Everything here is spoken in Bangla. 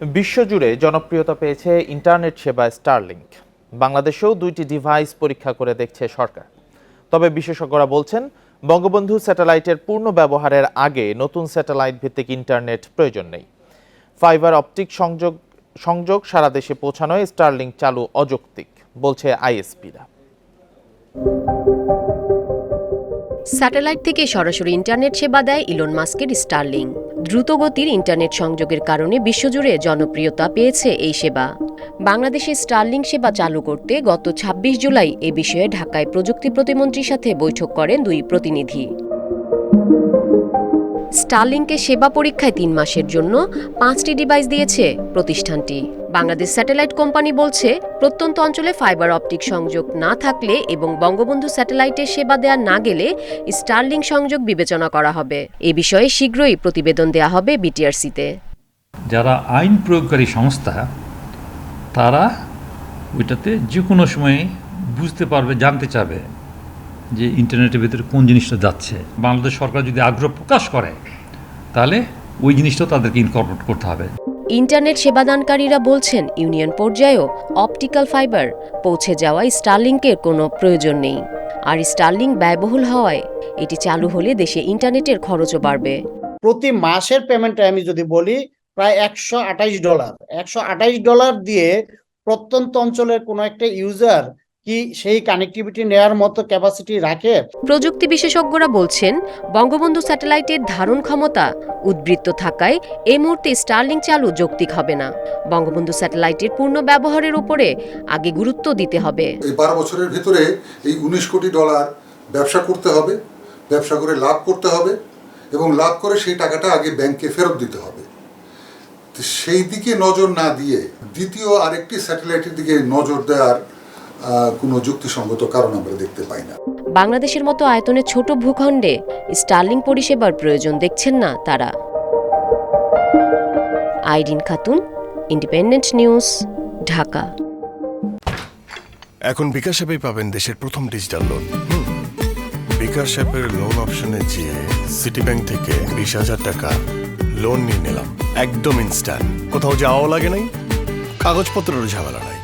বিশ্বজুড়ে জনপ্রিয়তা পেয়েছে ইন্টারনেট সেবা স্টারলিংক বাংলাদেশেও দুইটি ডিভাইস পরীক্ষা করে দেখছে সরকার। তবে বিশেষজ্ঞরা বলছেন, বঙ্গবন্ধু স্যাটেলাইটের পূর্ণ ব্যবহারের আগে নতুন স্যাটেলাইট ভিত্তিক ইন্টারনেট প্রয়োজন নেই। ফাইবার অপটিক সংযোগ সংযোগ সারা দেশে পৌঁছানোয় স্টারলিংক চালু অযৌক্তিক, বলছে আইএসপিরা। স্যাটেলাইট থেকে সরাসরি ইন্টারনেট সেবা দেয় ইলন মাস্কের স্টারলিং দ্রুতগতির ইন্টারনেট সংযোগের কারণে বিশ্বজুড়ে জনপ্রিয়তা পেয়েছে এই সেবা। বাংলাদেশে স্টার্লিং সেবা চালু করতে গত ২৬ জুলাই এ বিষয়ে ঢাকায় প্রযুক্তি প্রতিমন্ত্রীর সাথে বৈঠক করেন দুই প্রতিনিধি। স্টার্লিংকে সেবা পরীক্ষায় তিন মাসের জন্য পাঁচটি ডিভাইস দিয়েছে প্রতিষ্ঠানটি। বাংলাদেশ স্যাটেলাইট কোম্পানি বলছে, প্রত্যন্ত অঞ্চলে ফাইবার অপটিক সংযোগ না থাকলে এবং বঙ্গবন্ধু স্যাটেলাইটের সেবা দেয়া না গেলে স্টারলিং সংযোগ বিবেচনা করা হবে। এ বিষয়ে শীঘ্রই প্রতিবেদন দেয়া হবে বিটিআরসিতে। যারা আইন প্রয়োগকারী সংস্থা, তারা ওইটাতে যে কোনো সময়ে বুঝতে পারবে, জানতে চাবে যে ইন্টারনেটের ভিতরে কোন জিনিসটা যাচ্ছে। বাংলাদেশ সরকার যদি আগ্রহ প্রকাশ করে, তাহলে ওই জিনিসটাও তাদেরকে ইনকর্পোরেট করতে হবে। ইন্টারনেট সেবাদানকারীরা বলছেন, ইউনিয়ন পর্যায়েও অপটিক্যাল ফাইবার পৌঁছে যাওয়ায় স্টারলিংকের কোনো প্রয়োজন নেই। আর স্টারলিং ব্যয়বহুল হওয়ায় এটি চালু হলে দেশে ইন্টারনেটের খরচও বাড়বে। প্রতি মাসের পেমেন্টে আমি যদি বলি, প্রায় একশো ডলার একশো ডলার দিয়ে প্রত্যন্ত অঞ্চলের কোনো একটা ইউজার কি সেই কানেক্টিভিটি নেয়ার মতো ক্যাপাসিটি রাখে? প্রযুক্তি বিশেষজ্ঞরা বলছেন বঙ্গবন্ধু স্যাটেলাইটের ধারণ ক্ষমতা উদ্বৃত্ত থাকায় এই মুহূর্তে স্টারলিং চালু যৌক্তিক হবে না। বঙ্গবন্ধু স্যাটেলাইটের পূর্ণ ব্যবহারের উপরে আগে গুরুত্ব দিতে হবে। এই বারো বছরের ভিতরে এই উনিশ কোটি ডলার ব্যবসা করতে হবে ব্যবসা করে লাভ করতে হবে এবং লাভ করে সেই টাকাটা আগে ব্যাংকে ফেরত দিতে হবে। সেই দিকে নজর না দিয়ে দ্বিতীয় আরেকটি স্যাটেলাইটের দিকে নজর দেওয়ার কোনো যুক্তিসঙ্গত কারণ আমরা দেখতে পাই না। বাংলাদেশের মতো আয়তনে ছোট ভূখণ্ডে স্টার্লিং পরিষেবার প্রয়োজন দেখছেন না তারা। Irin Khatun independent news Dhaka. এখন বিকাশ অ্যাপেই পাবেন দেশের প্রথম ডিজিটাল লোন। বিকাশ অ্যাপের লোন অপশনে যেয়ে সিটি ব্যাংক থেকে বিশ হাজার টাকা লোন নিয়ে নিলাম। একদম ইনস্ট্যান্ট কোথাও যাওয়াও লাগে নাই। কাগজপত্রেরও ঝামেলা নাই।